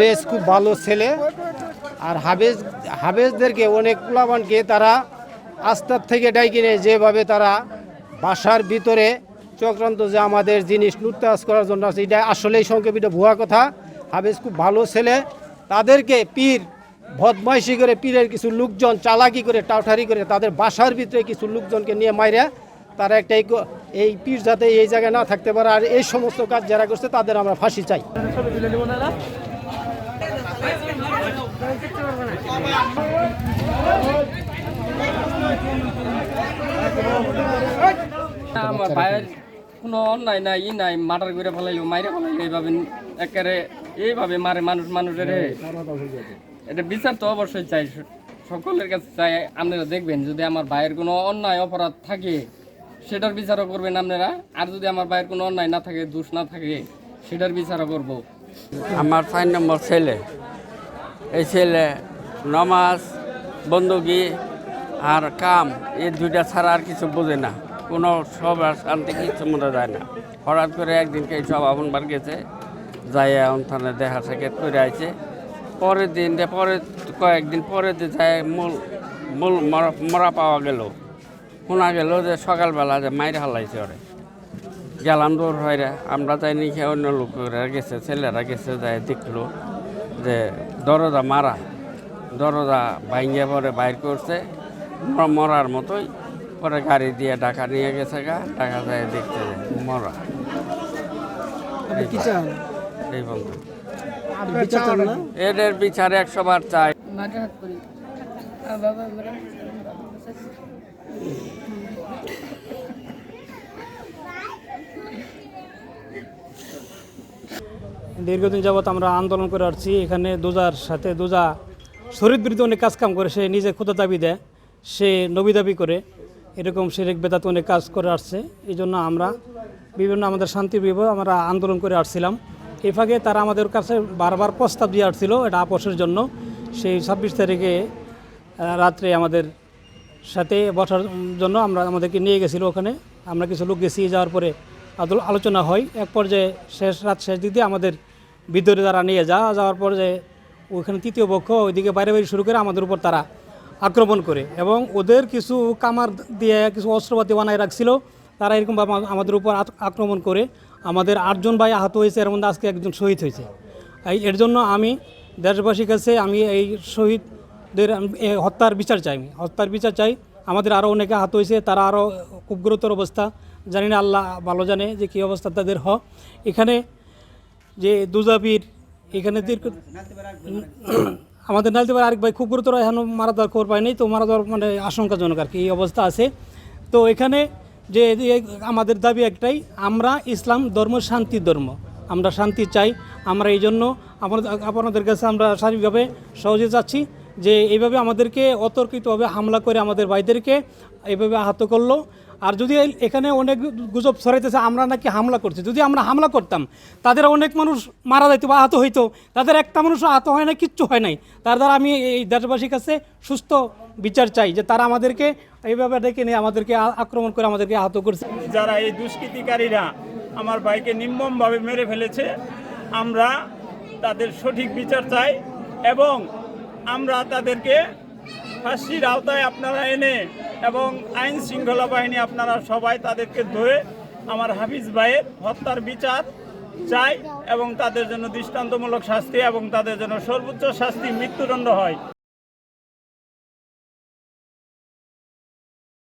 বেশ খুব ভালো ছেলে। আর হাবেজ হাবেজদেরকে অনেক প্লাবানকে তারা আস্তার থেকে ডাইকে নিয়ে, যেভাবে তারা বাসার ভিতরে চক্রান্ত যে আমাদের জিনিস লুটতাজ করার জন্য আছে, এটা আসলেই সংক্ষেপ এটা ভুয়া কথা। হাবেজ খুব ভালো ছেলে। তাদেরকে পীর বদমাইশি করে পীরের কিছু লোকজন চালাকি করে, টাউঠারি করে তাদের বাসার ভিতরে কিছু লোকজনকে নিয়ে মাইরা তারা একটা এই এই পীর যাতে এই জায়গায় না থাকতে পারে আর এই সমস্ত কাজ যারা করছে তাদের আমরা ফাঁসি চাই। আমার ভাইয়ের কোনো অন্যায় নাই, ই নাই, মার্ডার করে ফেলাইলো, মাইরে ফেলাইলো, এইভাবে একেবারে এইভাবে মারে মানুষ, মানুষের এটা বিচার তো অবশ্যই চাই। সকলের কাছে চাই। আপনারা দেখবেন, যদি আমার ভাইয়ের কোনো অন্যায় অপরাধ থাকে, সেটার বিচারও করবেন আপনারা। আর যদি আমার ভাইয়ের কোনো অন্যায় না থাকে, দোষ না থাকে, সেটার বিচারও করব। আমার ছয় নম্বর ছেলে। এই ছেলে নমাজ, বন্দুকি আর কাম এই দুইটা ছাড়া আর কিছু বোঝে না। কোনো সব শান্তি কিছু মনে যায় না। হঠাৎ করে একদিনকে সব আপন বার গেছে যাই ওখানে দেখা সাক্ষাৎ করে আইছে। পরের দিন যে পরে কয়েকদিন পরে যে যায় মূল মূল মরা- মরা পাওয়া গেল। শোনা গেল যে সকালবেলা যে মাইরে হালাইছে ওরে। গেলাম দৌড় হয়ে আমরা যাই নিখে অন্য লোকেরা গেছে ছেলেরা গেছে যাই দেখল যে দরজা মারা। দরজা ভাঙ্গে পরে বাইর করছে মরার মতোই। পরে গাড়ি দিয়ে ঢাকা নিয়ে গেছে গা ঢাকা যায় দেখতে মরা। এই বন্ধু। এদের বিচার একশো বার চাই। দীর্ঘদিন যাবৎ আমরা আন্দোলন করে আসছি। এখানে দোজার সাথে দোজা শরীর বিরুদ্ধে অনেক কাজ কাম করে সে নিজে ক্ষুদা দাবি দেয় সে নবী দাবি করে। এরকম সে সেরেক বেদাতে অনেক কাজ করে আসছে। এই জন্য আমরা বিভিন্ন আমাদের শান্তি বিভাগ আমরা আন্দোলন করে আসছিলাম। এই ফাঁকে তারা আমাদের কাছে বারবার প্রস্তাব দিয়ে আসছিল এটা আপোষের জন্য। সেই ছাব্বিশ তারিখে রাত্রে আমাদের সাথে বসার জন্য আমরা আমাদেরকে নিয়ে গেছিল ওখানে। আমরা কিছু লোক গেছি, যাওয়ার পরে আদল- আলোচনা হয়। এক পর্যায়ে শেষ, রাত শেষ দিকে আমাদের ভিতরে তারা নিয়ে যা, যাওয়ার পর যে ওখানে তৃতীয় পক্ষ ওইদিকে বাইরে বাইরে শুরু করে আমাদের উপর তারা আক্রমণ করে এবং ওদের কিছু কামার দিয়ে কিছু অস্ত্রপাতি বানায় রাখছিল। তারা এরকমভাবে আমাদের উপর আক্রমণ করে আমাদের আটজন ভাই আহত হয়েছে, এর মধ্যে আজকে একজন শহীদ হয়েছে। এই, এর জন্য আমি দেশবাসীর কাছে আমি এই শহীদদের হত্যার বিচার চাই হত্যার বিচার চাই। আমাদের আরও অনেকে আহত হয়েছে, তারা আরও খুব গুরুতর অবস্থা। জানি না আল্লাহ ভালো জানে যে কী অবস্থা তাদের হ। এখানে যে দুজাবির, এখানে দীর্ঘ আমাদের নালতে পারে আরেক ভাই খুব গুরুতর এখন মারা দেওয়ার খবর পাইনি তো মারা দেওয়ার মানে আশঙ্কাজনক আর কি, এই অবস্থা আছে। তো এখানে যে আমাদের দাবি একটাই, আমরা ইসলাম ধর্ম, শান্তি ধর্ম। আমরা শান্তি চাই। আমরা এই জন্য আপনাদের কাছে আমরা শারীরিকভাবে সহজে যাচ্ছি যে এইভাবে আমাদেরকে অতর্কিতভাবে হামলা করে আমাদের ভাইদেরকে এইভাবে আহত করল। আর যদি এখানে অনেক গুজব ছড়াইতেছে, আমরা নাকি হামলা করছি। যদি আমরা হামলা করতাম, তাদের অনেক মানুষ মারা যাইতো বা আহত হইতো। তাদের একটা মানুষ আহত হয় না কিচ্ছু হয় নাই। তার দ্বারা আমি এই দেশবাসীর কাছে সুস্থ বিচার চাই যে তারা আমাদেরকে এইভাবে ডেকে নিয়ে আমাদেরকে আক্রমণ করে আমাদেরকে আহত করছে। যারা এই দুষ্কৃতিকারীরা আমার ভাইকে নির্মমভাবে মেরে ফেলেছে, আমরা তাদের সঠিক বিচার চাই এবং আমরা তাদেরকে ফাঁসির আওতায় আপনারা এনে এবং আইন শৃঙ্খলা বাহিনী আপনারা সবাই তাদেরকে ধরে আমার হাফিজ ভাইয়ের হত্যার বিচার চাই এবং তাদের জন্য দৃষ্টান্তমূলক শাস্তি এবং তাদের জন্য সর্বোচ্চ শাস্তি মৃত্যুদণ্ড হয়।